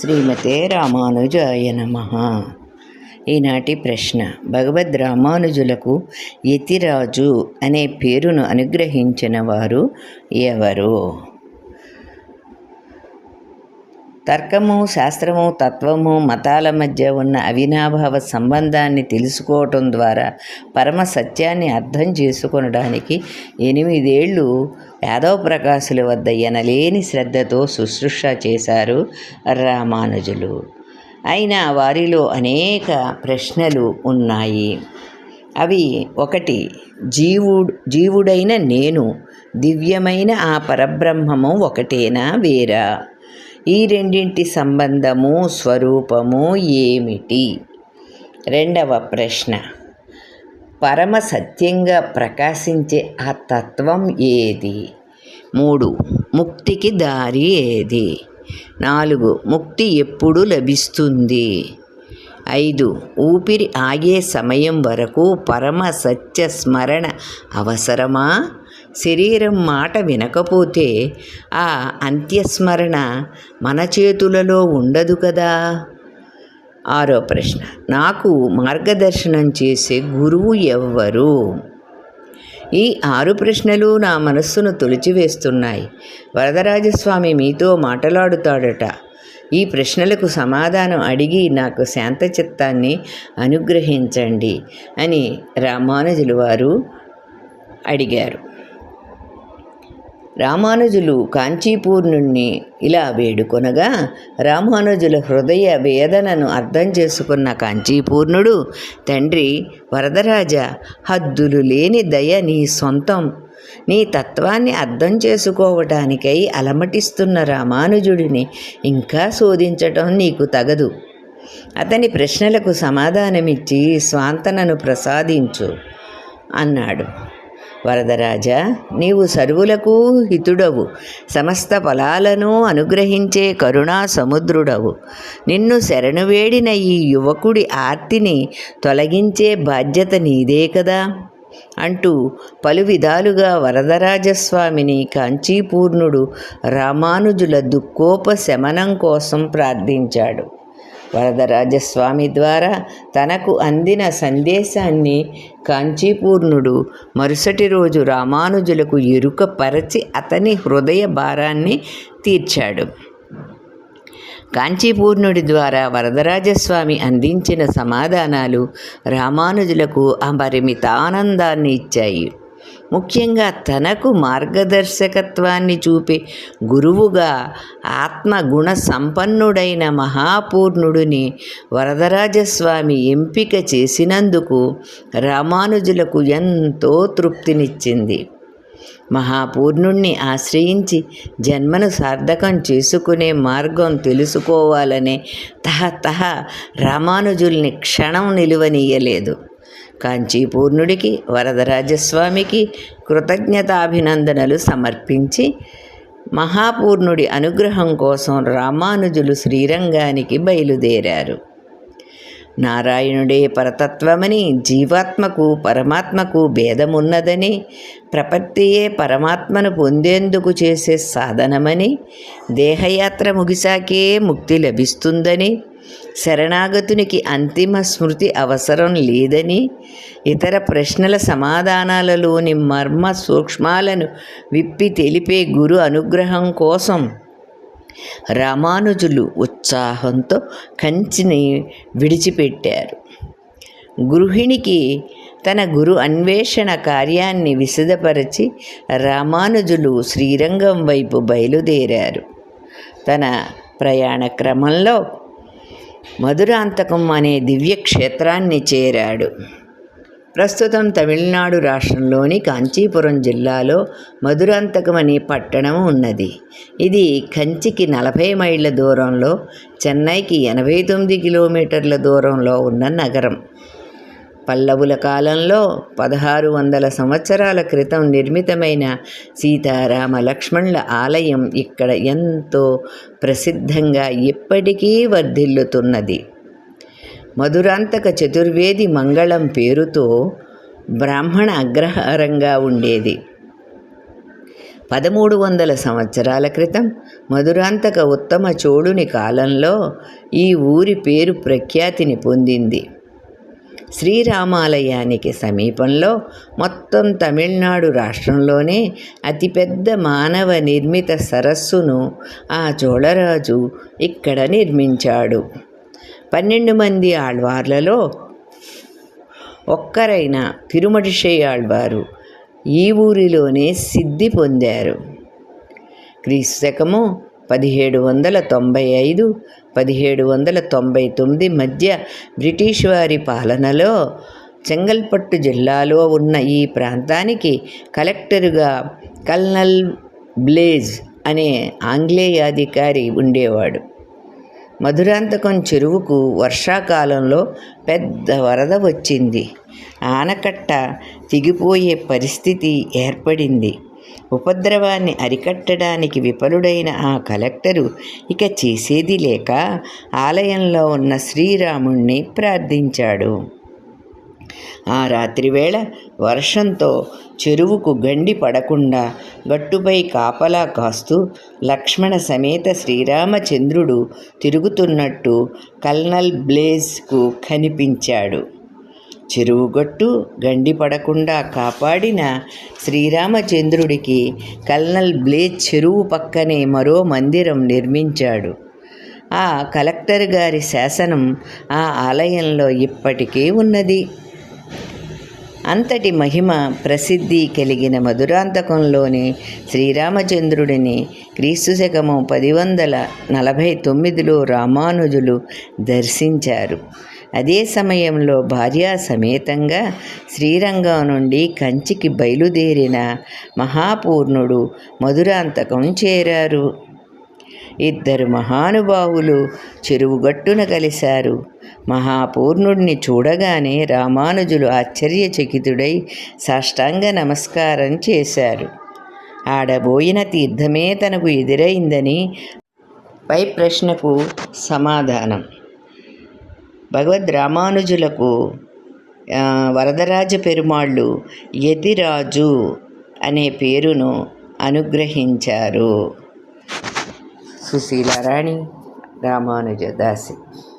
శ్రీమతే రామానుజాయ నమ. ఈనాటి ప్రశ్న భగవద్ రామానుజులకు యతిరాజు అనే పేరును అనుగ్రహించిన వారు ఎవరు? తర్కము శాస్త్రము తత్వము మతాల మధ్య ఉన్న అవినాభావ సంబంధాన్ని తెలుసుకోవటం ద్వారా పరమ సత్యాన్ని అర్థం చేసుకొనడానికి ఎనిమిదేళ్ళు యాదవ ప్రకాశుల వద్ద ఎనలేని శ్రద్ధతో శుశ్రూష చేశారు రామానుజులు. అయినా వారిలో అనేక ప్రశ్నలు ఉన్నాయి. అవి ఒకటి జీవుడు జీవుడైన నేను దివ్యమైన ఆ పరబ్రహ్మము ఒకటేనా వేరా? ఈ రెండింటి సంబంధము స్వరూపము ఏమిటి? రెండవ ప్రశ్న. పరమ సత్యంగా ప్రకాశించే ఆ తత్వం ఏది? మూడు ముక్తికి దారి ఏది? నాలుగు ముక్తి ఎప్పుడు లభిస్తుంది? ఐదు ఊపిరి ఆగే సమయం వరకు పరమ సత్య స్మరణ అవసరమా? శరీరం మాట వినకపోతే ఆ అంత్యస్మరణ మన చేతులలో ఉండదు కదా? ఆరో ప్రశ్న. నాకు మార్గదర్శనం చేసే గురువు ఎవ్వరు? ఈ ఆరు ప్రశ్నలు నా మనస్సును తొలిచివేస్తున్నాయి. వరదరాజస్వామి మీతో మాట్లాడుతాడట. ఈ ప్రశ్నలకు సమాధానం అడిగి నాకు శాంత చిత్తాన్ని అనుగ్రహించండి అని రామానుజులు వారు అడిగారు. రామానుజులు కాంచీపూర్ణుణ్ణి ఇలా వేడుకొనగా రామానుజుల హృదయ వేదనను అర్థం చేసుకున్న కాంచీపూర్ణుడు తండ్రి వరదరాజ హద్దులు లేని దయ నీ సొంతం. నీ తత్వాన్ని అర్థం చేసుకోవటానికై అలమటిస్తున్న రామానుజుడిని ఇంకా శోధించటం నీకు తగదు. అతని ప్రశ్నలకు సమాధానమిచ్చి స్వాంతనను ప్రసాదించు అన్నాడు. వరదరాజా నీవు సర్వులకు హితుడవు. సమస్త ఫలాలను అనుగ్రహించే కరుణా సముద్రుడవు. నిన్ను శరణు వేడిన ఈ యువకుడి ఆర్తిని తొలగించే బాధ్యత నీదే కదా? అంటూ పలు విధాలుగా వరదరాజస్వామిని కాంచీపూర్ణుడు రామానుజుల దుఃఖోపశమనం కోసం ప్రార్థించాడు. వరదరాజస్వామి ద్వారా తనకు అందిన సందేశాన్ని కాంచీపూర్ణుడు మరుసటి రోజు రామానుజులకు ఎరుక పరచి అతని హృదయ భారాన్ని తీర్చాడు. కాంచీపూర్ణుడి ద్వారా వరదరాజస్వామి అందించిన సమాధానాలు రామానుజులకు అపరిమిత ఆనందాన్ని ఇచ్చాయి. ముఖ్యంగా తనకు మార్గదర్శకత్వాన్ని చూపే గురువుగా ఆత్మగుణ సంపన్నుడైన మహాపూర్ణుడిని వరదరాజస్వామి ఎంపిక చేసినందుకు రామానుజులకు ఎంతో తృప్తినిచ్చింది. మహాపూర్ణుణ్ణి ఆశ్రయించి జన్మను సార్థకం చేసుకునే మార్గం తెలుసుకోవాలనే తహ రామానుజుల్ని క్షణం నిలువనీయలేదు. కాంచీపూర్ణుడికి వరదరాజస్వామికి కృతజ్ఞతాభినందనలు సమర్పించి మహాపూర్ణుడి అనుగ్రహం కోసం రామానుజులు శ్రీరంగానికి బయలుదేరారు. నారాయణుడే పరతత్వమని జీవాత్మకు పరమాత్మకు భేదమున్నదని ప్రపత్తియే పరమాత్మను పొందేందుకు చేసే సాధనమని దేహయాత్ర ముగిసాకే ముక్తి లభిస్తుందని శరణాగతునికి అంతిమ స్మృతి అవసరం లేదని ఇతర ప్రశ్నల సమాధానాలలోని మర్మ సూక్ష్మాలను విప్పి తెలిపే గురు అనుగ్రహం కోసం రామానుజులు ఉత్సాహంతో కంచిని విడిచిపెట్టారు. గృహిణికి తన గురు అన్వేషణ కార్యాన్ని విశదపరచి రామానుజులు శ్రీరంగం వైపు బయలుదేరారు. తన ప్రయాణ క్రమంలో మధురాంతకం అనే దివ్యక్షేత్రాన్ని చేరాడు. ప్రస్తుతం తమిళనాడు రాష్ట్రంలోని కాంచీపురం జిల్లాలో మధురాంతకం అనే పట్టణం ఉన్నది. ఇది కంచికి నలభై మైళ్ళ దూరంలో చెన్నైకి ఎనభై తొమ్మిది కిలోమీటర్ల దూరంలో ఉన్న నగరం. పల్లవుల కాలంలో పదహారు వందల సంవత్సరాల క్రితం నిర్మితమైన సీతారామ లక్ష్మణుల ఆలయం ఇక్కడ ఎంతో ప్రసిద్ధంగా ఇప్పటికీ వర్ధిల్లుతున్నది. మధురాంతక చతుర్వేది మంగళం పేరుతో బ్రాహ్మణ అగ్రహారంగా ఉండేది. పదమూడు వందల సంవత్సరాల క్రితం మధురాంతక ఉత్తమ చోడుని కాలంలో ఈ ఊరి పేరు ప్రఖ్యాతిని పొందింది. శ్రీరామాలయానికి సమీపంలో మొత్తం తమిళనాడు రాష్ట్రంలోనే అతిపెద్ద మానవ నిర్మిత సరస్సును ఆ చోళరాజు ఇక్కడ నిర్మించాడు. పన్నెండు మంది ఆళ్వార్లలో ఒక్కరైన తిరుమడిషై ఆళ్వారు ఈ ఊరిలోనే సిద్ధి పొందారు. క్రీస్తుశకము పదిహేడు వందల తొంభై ఐదు పదిహేడు వందల తొంభై తొమ్మిది మధ్య బ్రిటిష్ వారి పాలనలో చెంగల్పట్టు జిల్లాలో ఉన్న ఈ ప్రాంతానికి కలెక్టరుగా కల్నల్ బ్లేజ్ అనే ఆంగ్లేయాధికారి ఉండేవాడు. మధురాంతకం చెరువుకు వర్షాకాలంలో పెద్ద వరద వచ్చింది. ఆనకట్ట తెగిపోయే పరిస్థితి ఏర్పడింది. ఉపద్రవాన్ని అరికట్టడానికి విఫలుడైన ఆ కలెక్టరు ఇక చేసేది లేక ఆలయంలో ఉన్న శ్రీరాముణ్ణి ప్రార్థించాడు. ఆ రాత్రివేళ వర్షంతో చెరువుకు గండి పడకుండా గట్టుపై కాపలా కాస్తూ లక్ష్మణ సమేత శ్రీరామచంద్రుడు తిరుగుతున్నట్టు కల్నల్ బ్లేజ్కు కనిపించాడు. చెరువుగట్టు గండి పడకుండా కాపాడిన శ్రీరామచంద్రుడికి కల్నల్ బ్లేజ్ చెరువు పక్కనే మరో మందిరం నిర్మించాడు. ఆ కలెక్టర్ గారి శాసనం ఆ ఆలయంలో ఇప్పటికీ ఉన్నది. అంతటి మహిమ ప్రసిద్ధి కలిగిన మధురాంతకంలోని శ్రీరామచంద్రుడిని క్రీస్తు శకము పది వందల నలభై తొమ్మిదిలో రామానుజులు దర్శించారు. అదే సమయంలో భార్యా సమేతంగా శ్రీరంగం నుండి కంచికి బయలుదేరిన మహాపూర్ణుడు మధురాంతకం చేరారు. ఇద్దరు మహానుభావులు చెరువుగట్టున కలిశారు. మహాపూర్ణుడిని చూడగానే రామానుజులు ఆశ్చర్యచకితుడై సాష్టాంగ నమస్కారం చేశారు. ఆడబోయిన తీర్థమే తనకు ఎదురైందని పై ప్రశ్నకు సమాధానం. భగవద్ రామానుజులకు వరదరాజ పెరుమాళ్ళు యతిరాజు అనే పేరును అనుగ్రహించారు. సుశీలారాణి రామానుజదాసి